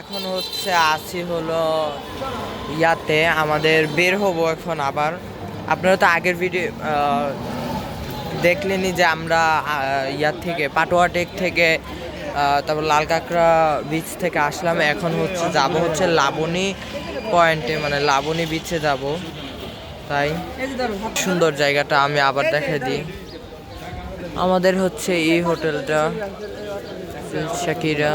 এখন হচ্ছে আছি হলো ইয়াতে, আমাদের বের হব এখন আবার। আপনারা তো আগের ভিডিও দেখলেনই যে আমরা ইয়ার থেকে, পাটোয়া টেক থেকে তারপর লাল কাঁকড়া বিচ থেকে আসলাম। এখন হচ্ছে যাব হচ্ছে লাবণী পয়েন্টে মানে লাবণী বিচে যাব। তাই সুন্দর জায়গাটা আমি আবার দেখে দিই। আমাদের হচ্ছে এই হোটেলটা শাকিরা।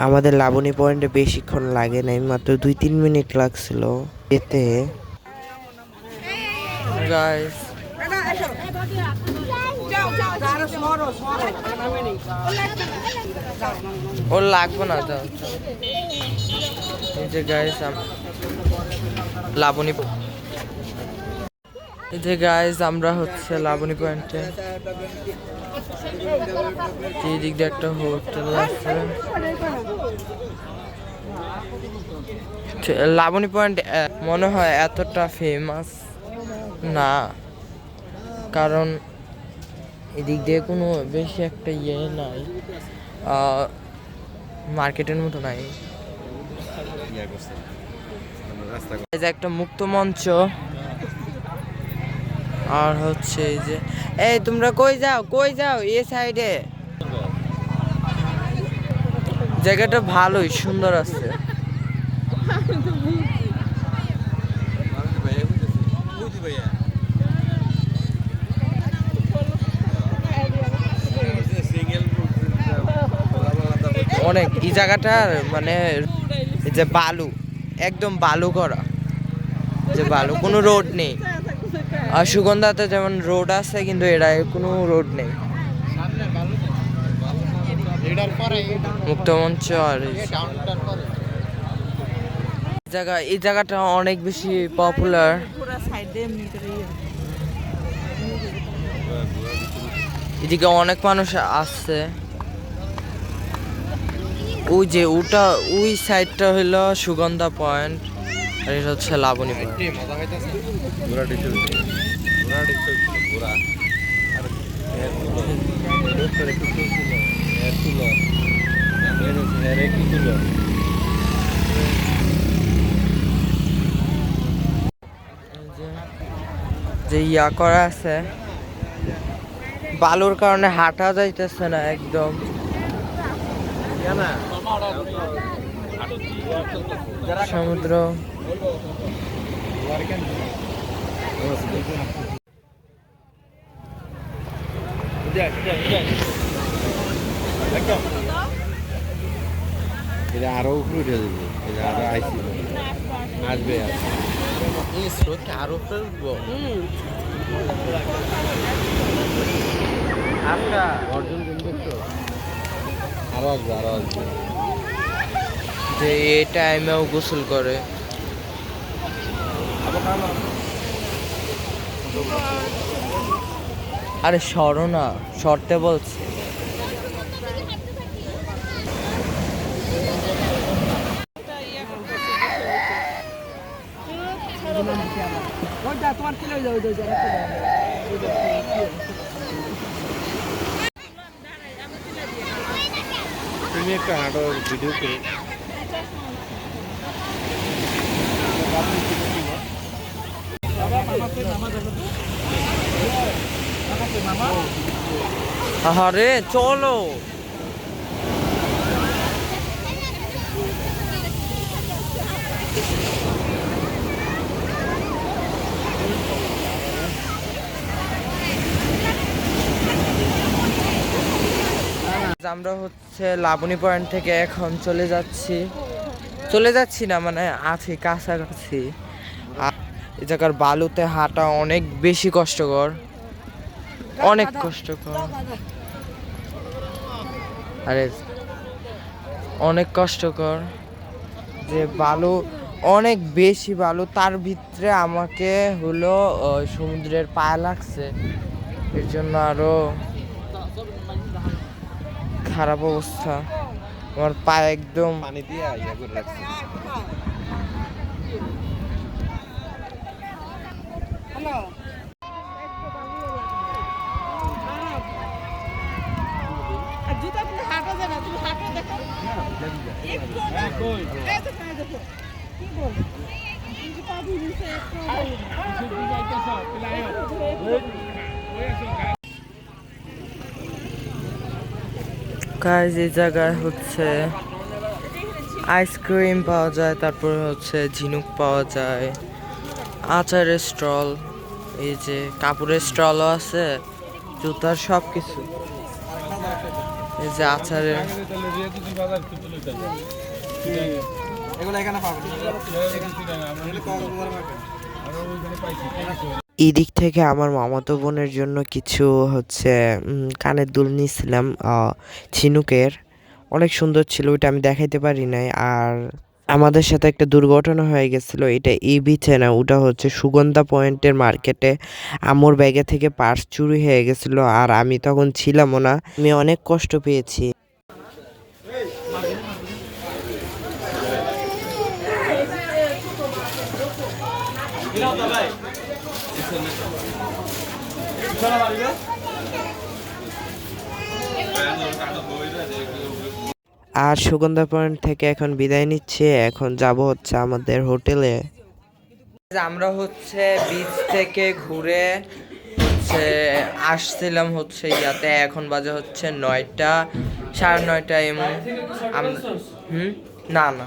আমাদের লাবণী পয়েন্টে বেশিক্ষণ লাগে নাই মাত্র দুই তিন মিনিট লাগছিল। এতে গাইস ওর লাগবে না তো এই যে গাইস লাবণী এই যে গাইস আমরা হচ্ছে লাবণী পয়েন্টে। এই দিক দিয়ে একটা হোটেল আছে। লাবণী পয়েন্ট মনে হয় এতটা ফেমাস না। কারণ এদিক দিয়ে কোনো বেশি একটা ইয়ে নাই। মার্কেটের মতো নাই। এই একটা মুক্ত মঞ্চ। আর হচ্ছে এই যে, এই তোমরা কই যাও কই যাও এ? সাইডে জায়গাটা ভালোই, সুন্দর আছে। অনেক, এই জায়গাটার মানে যে বালু, একদম বালু করা। যে বালু, কোনো রোড নেই। আর সুগন্ধাতে যেমন রোড আছে, কিন্তু এটায় কোনো রোড নেই। মুক্তমঞ্চ আর জায়গা, এই জায়গাটা অনেক বেশি পপুলার এদিকে অনেক মানুষ আসছে। ওই যে ওটা, ওই সাইডটা হলো সুগন্ধা পয়েন্ট আর এটা হচ্ছে লাবণী পয়েন্ট যে ইয়া করা আছে বালুর কারণে হাঁটা যাইতেছে না একদম। সমুদ্র। এটা আরও উপরে উঠে যাবে। এটা আরও আইসি। আসবে আর। এই স্রোতকে আরও ফেলব আচ্ছা। অর্জন কিন্তু আরও আসবে আরও আসবে। যে এই টাইমেও গোসল করে। আরে সরো না সরতে বলছে। তুমি একটা হাঁটো ভিডিও করে আরে চলো। আমরা হচ্ছে লাবণী পয়েন্ট থেকে এখন চলে যাচ্ছি। চলে যাচ্ছি না মানে আছি, কাছাকাছি। এই জায়গার বালুতে হাঁটা অনেক বেশি কষ্টকর। অনেক কষ্টকর আরে অনেক কষ্টকর যে বালু অনেক বেশি বালু তার ভিতরে আমাকে হলো সমুদ্রের পায়ে লাগছে। এর জন্য আরও খারাপ অবস্থা। আমার পায়ে একদম পানি দিয়ে ইয়া করে রাখছি। গাইজ এই জায়গায় হচ্ছে আইসক্রিম পাওয়া যায়, তারপরে হচ্ছে ঝিনুক পাওয়া যায়, আচারের স্টল, এই যে কাপড়ের স্টলও আছে, জুতার সব কিছু যে আচারের এদিক থেকে আমার মামাতো বোনের জন্য কিছু হচ্ছে কানের দুল নিয়েছিলাম ঝিনুকের। অনেক সুন্দর ছিল, ওইটা আমি দেখাইতে পারি নাই। আর আমাদের সাথে একটা দুর্ঘটনা হয়ে গেছিল। এটা এই বিচে না ওটা হচ্ছে সুগন্ধা পয়েন্টের মার্কেটে। আমোর ব্যাগে থেকে পার্স চুরি হয়ে গেছিল আর আমি তখন ছিলামও না। আমি অনেক কষ্ট পেয়েছি। আর সুগন্ধা পয়েন্ট থেকে এখন বিদায় নিচ্ছে। এখন যাব হচ্ছে আমাদের হোটেলে। আমরা হচ্ছে বিচ থেকে ঘুরে হচ্ছে আসছিলাম হচ্ছে ইয়াতে। এখন বাজে হচ্ছে নয়টা, সাড়ে নয়টা এমন হুম? না না।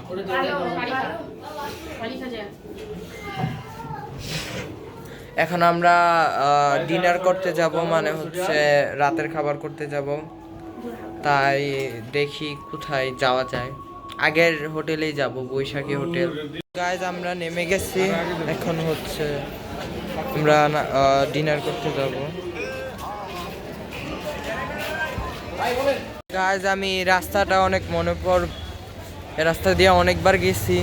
এখন আমরা ডিনার করতে যাব মানে হচ্ছে রাতের খাবার করতে যাব। তাই দেখি কোথায় যাওয়া যায়। আগের হোটেলেই যাব, বৈশাখী হোটেল। গাইজ আমরা নেমে গেছি। এখন হচ্ছে আমরা ডিনার করতে যাব। গাইজ আমি রাস্তাটা অনেক মনে পড়, রাস্তা দিয়ে অনেকবার গেছি।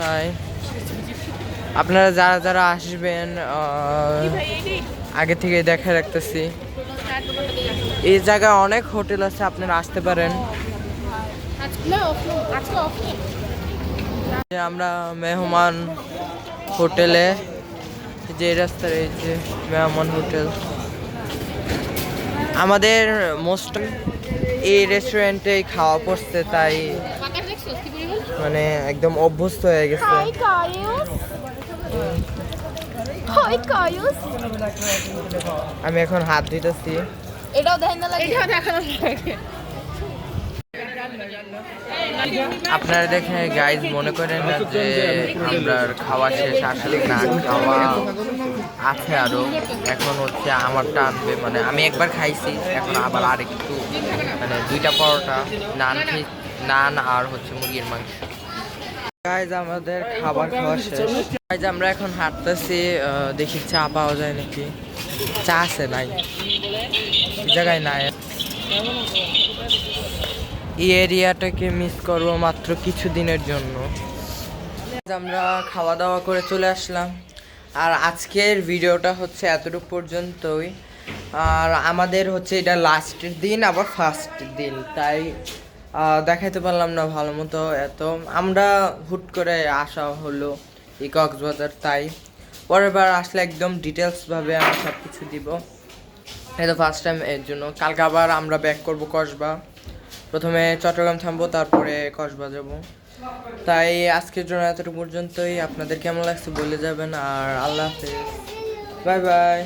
তাই। আপনারা যারা যারা আসবেন আগে থেকে দেখা রাখতেছি। এই জায়গায় অনেক হোটেল আছে আপনারা আসতে পারেন। যে আমরা মেহমান হোটেলে যে রাস্তার এই যে মেহমান হোটেল। আমাদের মোস্ট এই রেস্টুরেন্টেই খাওয়া পড়ছে তাই মানে একদম অভ্যস্ত হয়ে গেছে। আমি এখন হাত ধুইতেছি। এটাও দেখেন না লাগে। এটাও দেখানো লাগে। আপনারা দেখে গাইজ মনে করেন না যে আমরা খাওয়া শেষ আসলে না খাওয়া আছে আরও। এখন হচ্ছে আমার টানবে মানে আমি একবার খাইছি এখন আবার আরেকটু মানে দুইটা পরোটা নান নান আর হচ্ছে মুরগির মাংস। গাইজ আমাদের খাবার খাওয়া শেষ। গাইজ আমরা এখন হাঁটতেছি দেখি চা পাওয়া যায় নাকি। চা আছে নাই জায়গায় নাই। এই এরিয়াটাকে মিস করব মাত্র কিছু দিনের জন্য আমরা খাওয়া দাওয়া করে চলে আসলাম। আর আজকের ভিডিওটা হচ্ছে এতটুকু পর্যন্তই। আর আমাদের হচ্ছে এটা লাস্টের দিন, আবার ফার্স্ট দিন। তাই দেখাইতে পারলাম না ভালো মতো এত। আমরা হুট করে আসা হলো এই কক্সবাজার, তাই পরের বার আসলে একদম ডিটেলসভাবে আমি সব কিছু দিব। এটা ফার্স্ট টাইম এর জন্য। কালকে আবার আমরা ব্যাক করব কসবা প্রথমে চট্টগ্রাম থামবো, তারপরে কসবা যাব। তাই আজকের জন্য এতটুকু পর্যন্তই। আপনাদের কেমন লাগছে বলে যাবেন। আর আল্লাহ হাফেজ। Bye bye.